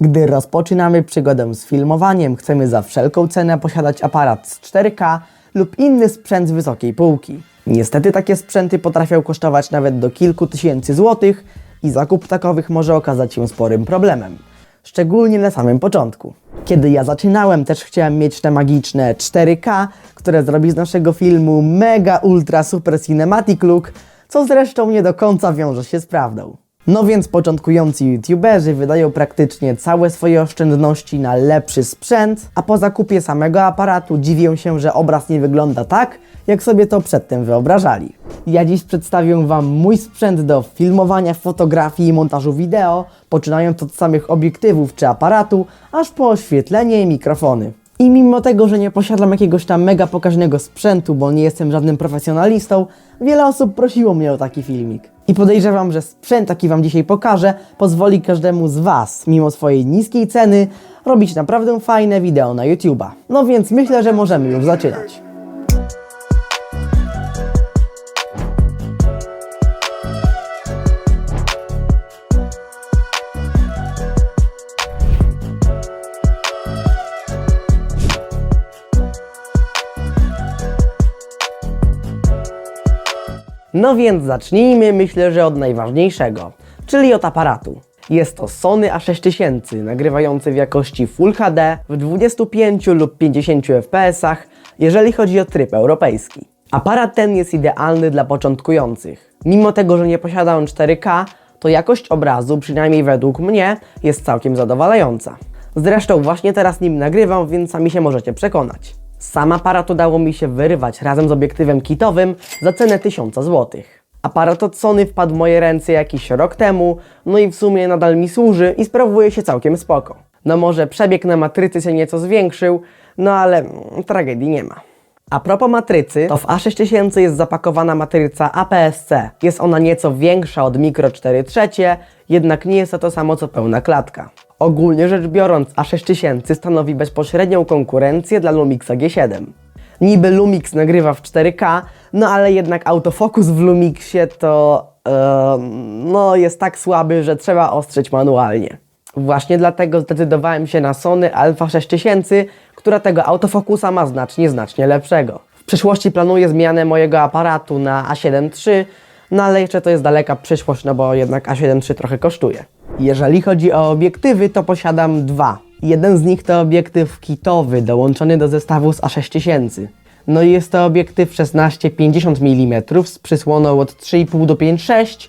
Gdy rozpoczynamy przygodę z filmowaniem, chcemy za wszelką cenę posiadać aparat z 4K lub inny sprzęt z wysokiej półki. Niestety takie sprzęty potrafią kosztować nawet do kilku tysięcy złotych i zakup takowych może okazać się sporym problemem. Szczególnie na samym początku. Kiedy ja zaczynałem, też chciałem mieć te magiczne 4K, które zrobi z naszego filmu mega ultra super cinematic look, co zresztą nie do końca wiąże się z prawdą. No więc początkujący youtuberzy wydają praktycznie całe swoje oszczędności na lepszy sprzęt, a po zakupie samego aparatu dziwią się, że obraz nie wygląda tak, jak sobie to przedtem wyobrażali. Ja dziś przedstawię Wam mój sprzęt do filmowania, fotografii i montażu wideo, poczynając od samych obiektywów czy aparatu, aż po oświetlenie i mikrofony. I mimo tego, że nie posiadam jakiegoś tam mega pokaźnego sprzętu, bo nie jestem żadnym profesjonalistą, wiele osób prosiło mnie o taki filmik. I podejrzewam, że sprzęt, jaki Wam dzisiaj pokażę, pozwoli każdemu z Was, mimo swojej niskiej ceny, robić naprawdę fajne wideo na YouTube'a. No więc myślę, że możemy już zaczynać. No więc zacznijmy, myślę, że od najważniejszego, czyli od aparatu. Jest to Sony A6000, nagrywający w jakości Full HD w 25 lub 50 fps, jeżeli chodzi o tryb europejski. Aparat ten jest idealny dla początkujących. Mimo tego, że nie posiada on 4K, to jakość obrazu, przynajmniej według mnie, jest całkiem zadowalająca. Zresztą właśnie teraz nim nagrywam, więc sami się możecie przekonać. Sam aparat udało mi się wyrwać razem z obiektywem kitowym za cenę 1000 zł. Aparat od Sony wpadł w moje ręce jakiś rok temu, no i w sumie nadal mi służy i sprawuje się całkiem spoko. No może przebieg na matrycy się nieco zwiększył, no ale mm, tragedii nie ma. A propos matrycy, to w A6000 jest zapakowana matryca APS-C. Jest ona nieco większa od Micro 4 trzecie, jednak nie jest to to samo co pełna klatka. Ogólnie rzecz biorąc, A6000 stanowi bezpośrednią konkurencję dla Lumixa G7. Niby Lumix nagrywa w 4K, no ale jednak autofokus w Lumixie to e, no jest tak słaby, że trzeba ostrzyć manualnie. Właśnie dlatego zdecydowałem się na Sony Alpha 6000, która tego autofokusa ma znacznie, znacznie lepszego. W przyszłości planuję zmianę mojego aparatu na A7 III, no ale jeszcze to jest daleka przyszłość, no bo jednak A7 III trochę kosztuje. Jeżeli chodzi o obiektywy, to posiadam dwa. Jeden z nich to obiektyw kitowy, dołączony do zestawu z A6000. No i jest to obiektyw 16-50 mm z przysłoną od 3,5 do 5,6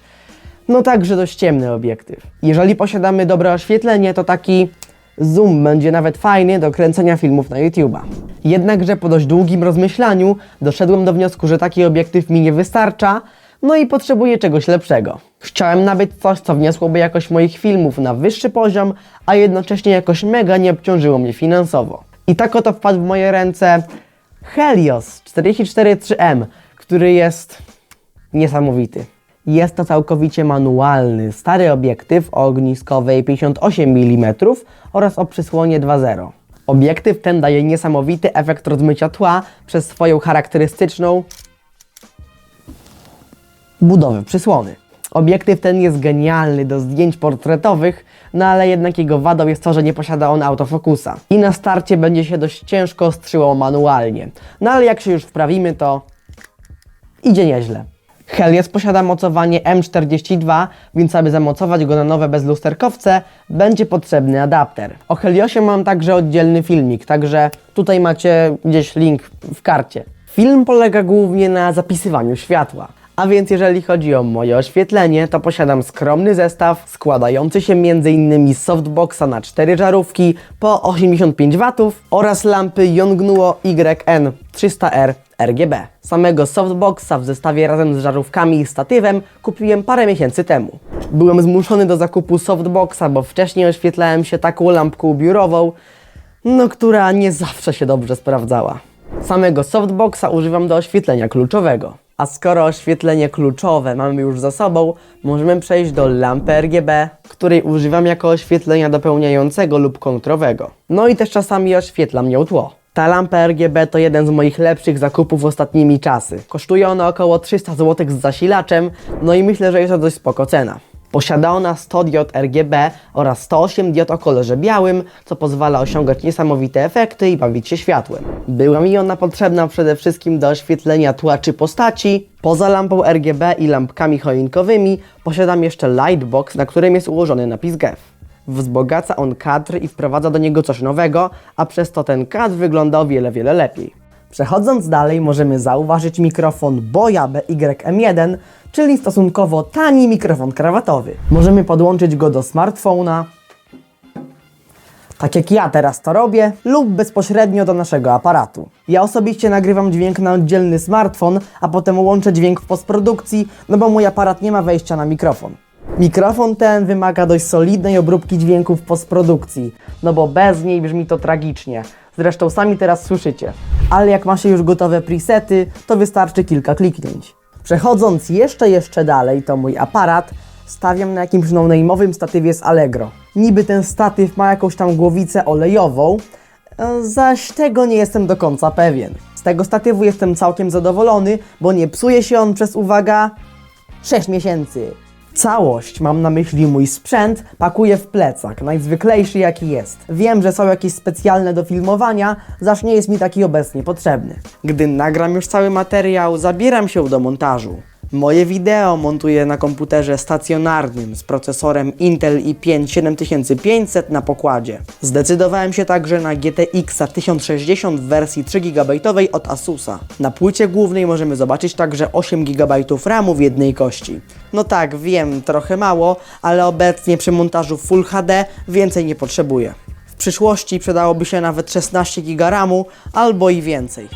no także dość ciemny obiektyw. Jeżeli posiadamy dobre oświetlenie, to taki zoom będzie nawet fajny do kręcenia filmów na YouTube'a. Jednakże po dość długim rozmyślaniu doszedłem do wniosku, że taki obiektyw mi nie wystarcza, no i potrzebuję czegoś lepszego. Chciałem nabyć coś, co wniosłoby jakość moich filmów na wyższy poziom, a jednocześnie jakoś mega nie obciążyło mnie finansowo. I tak oto wpadł w moje ręce Helios 44-3M, który jest niesamowity. Jest to całkowicie manualny, stary obiektyw o ogniskowej 58 mm oraz o przysłonie 2.0. Obiektyw ten daje niesamowity efekt rozmycia tła przez swoją charakterystyczną budowę przysłony. Obiektyw ten jest genialny do zdjęć portretowych, no ale jednak jego wadą jest to, że nie posiada on autofokusa. I na starcie będzie się dość ciężko strzyło manualnie. No ale jak się już wprawimy, to idzie nieźle. Helios posiada mocowanie M42, więc aby zamocować go na nowe bezlusterkowce, będzie potrzebny adapter. O Heliosie mam także oddzielny filmik, także tutaj macie gdzieś link w karcie. Film polega głównie na zapisywaniu światła. A więc jeżeli chodzi o moje oświetlenie, to posiadam skromny zestaw składający się m.in. z softboxa na 4 żarówki po 85 W oraz lampy Yongnuo YN 300R RGB. Samego softboxa w zestawie razem z żarówkami i statywem kupiłem parę miesięcy temu. Byłem zmuszony do zakupu softboxa, bo wcześniej oświetlałem się taką lampką biurową, no która nie zawsze się dobrze sprawdzała. Samego softboxa używam do oświetlenia kluczowego. A skoro oświetlenie kluczowe mamy już za sobą, możemy przejść do lampy RGB, której używam jako oświetlenia dopełniającego lub kontrowego. No i też czasami oświetlam nią tło. Ta lampa RGB to jeden z moich lepszych zakupów ostatnimi czasy. Kosztuje ona około 300 zł z zasilaczem, no i myślę, że jest to dość spoko cena. Posiada ona 100 diod RGB oraz 108 diod o kolorze białym, co pozwala osiągać niesamowite efekty i bawić się światłem. Była mi ona potrzebna przede wszystkim do oświetlenia tła czy postaci. Poza lampą RGB i lampkami choinkowymi posiadam jeszcze lightbox, na którym jest ułożony napis GEF. Wzbogaca on kadr i wprowadza do niego coś nowego, a przez to ten kadr wygląda o wiele, wiele lepiej. Przechodząc dalej, możemy zauważyć mikrofon Boya BYM1, czyli stosunkowo tani mikrofon krawatowy. Możemy podłączyć go do smartfona, tak jak ja teraz to robię, lub bezpośrednio do naszego aparatu. Ja osobiście nagrywam dźwięk na oddzielny smartfon, a potem łączę dźwięk w postprodukcji, no bo mój aparat nie ma wejścia na mikrofon. Mikrofon ten wymaga dość solidnej obróbki dźwięku w postprodukcji, no bo bez niej brzmi to tragicznie. Zresztą sami teraz słyszycie. Ale jak ma się już gotowe presety, to wystarczy kilka kliknięć. Przechodząc jeszcze, jeszcze dalej, to mój aparat stawiam na jakimś no-name'owym statywie z Allegro. Niby ten statyw ma jakąś tam głowicę olejową, e, zaś tego nie jestem do końca pewien. Z tego statywu jestem całkiem zadowolony, bo nie psuje się on przez, uwaga, 6 miesięcy. Całość, mam na myśli mój sprzęt, pakuję w plecak, najzwyklejszy jaki jest. Wiem, że są jakieś specjalne do filmowania, zaś nie jest mi taki obecnie potrzebny. Gdy nagram już cały materiał, zabieram się do montażu. Moje wideo montuję na komputerze stacjonarnym z procesorem Intel i5 7500 na pokładzie. Zdecydowałem się także na GTX 1060 w wersji 3 GB od Asusa. Na płycie głównej możemy zobaczyć także 8 GB RAMu w jednej kości. No tak, wiem, trochę mało, ale obecnie przy montażu Full HD więcej nie potrzebuję. W przyszłości przydałoby się nawet 16 GB RAMu albo i więcej.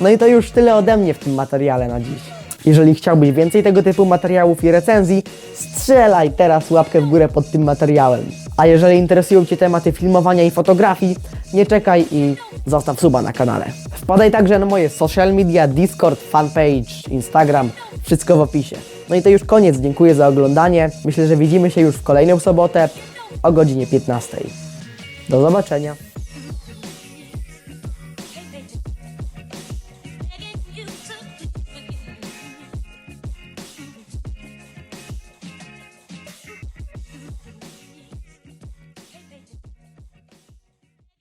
No i to już tyle ode mnie w tym materiale na dziś. Jeżeli chciałbyś więcej tego typu materiałów i recenzji, strzelaj teraz łapkę w górę pod tym materiałem. A jeżeli interesują Cię tematy filmowania i fotografii, nie czekaj i zostaw suba na kanale. Wpadaj także na moje social media, Discord, fanpage, Instagram, wszystko w opisie. No i to już koniec, dziękuję za oglądanie. Myślę, że widzimy się już w kolejną sobotę o godzinie 15. Do zobaczenia.